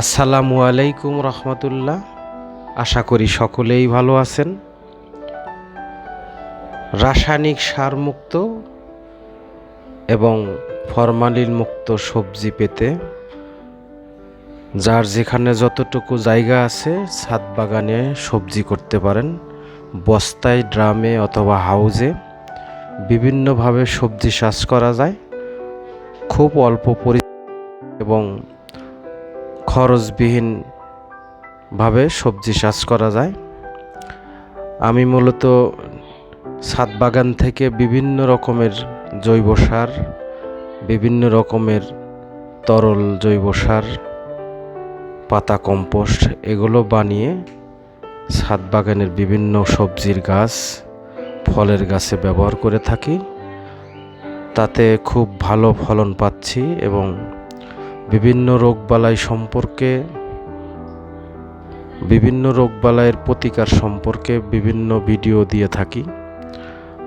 আসসালামু আলাইকুম রহমতুল্লাহ। আশা করি সকলেই ভালো আছেন। রাসায়নিক সারমুক্ত এবং ফরমালিন মুক্ত সবজি পেতে, যার যেখানে যতটুকু জায়গা আছে, ছাদ বাগানে সবজি করতে পারেন। বস্তায়, ড্রামে অথবা হাউজে বিভিন্নভাবে সবজি চাষ করা যায়। খুব অল্প পরি এবং খরচবিহীনভাবে সবজি চাষ করা যায়। আমি মূলত ছাদ বাগান থেকে বিভিন্ন রকমের জৈব সার, বিভিন্ন রকমের তরল জৈব সার, পাতা কম্পোস্ট এগুলো বানিয়ে ছাদ বাগানের বিভিন্ন সবজির গাছ, ফলের গাছে ব্যবহার করে থাকি। তাতে খুব ভালো ফলন পাচ্ছি এবং বিভিন্ন রোগবালাই সম্পর্কে, বিভিন্ন রোগবালাইয়ের প্রতিকার সম্পর্কে বিভিন্ন ভিডিও দিয়ে থাকি।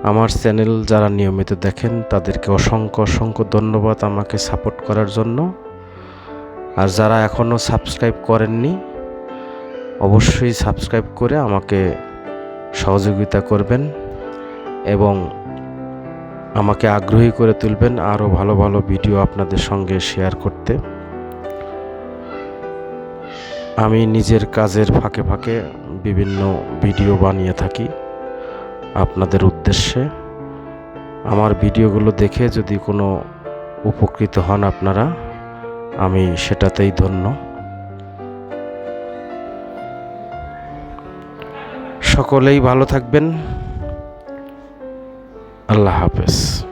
আমার চ্যানেল যারা নিয়মিত দেখেন, তাদেরকে অসংখ্য অসংখ্য ধন্যবাদ আমাকে সাপোর্ট করার জন্য। আর যারা এখনও সাবস্ক্রাইব করেননি, অবশ্যই সাবস্ক্রাইব করে আমাকে সহযোগিতা করবেন এবং আমাকে আগ্রহী করে তুলবেন আরও ভালো ভালো ভিডিও আপনাদের সঙ্গে শেয়ার করতে। আমি নিজের কাজের ফাঁকে ফাঁকে বিভিন্ন ভিডিও বানিয়ে থাকি আপনাদের উদ্দেশ্যে। আমার ভিডিওগুলো দেখে যদি কোনো উপকৃত হন আপনারা, আমি সেটাতেই ধন্য। সকলেই ভালো থাকবেন। আল্লাহ হাফেজ।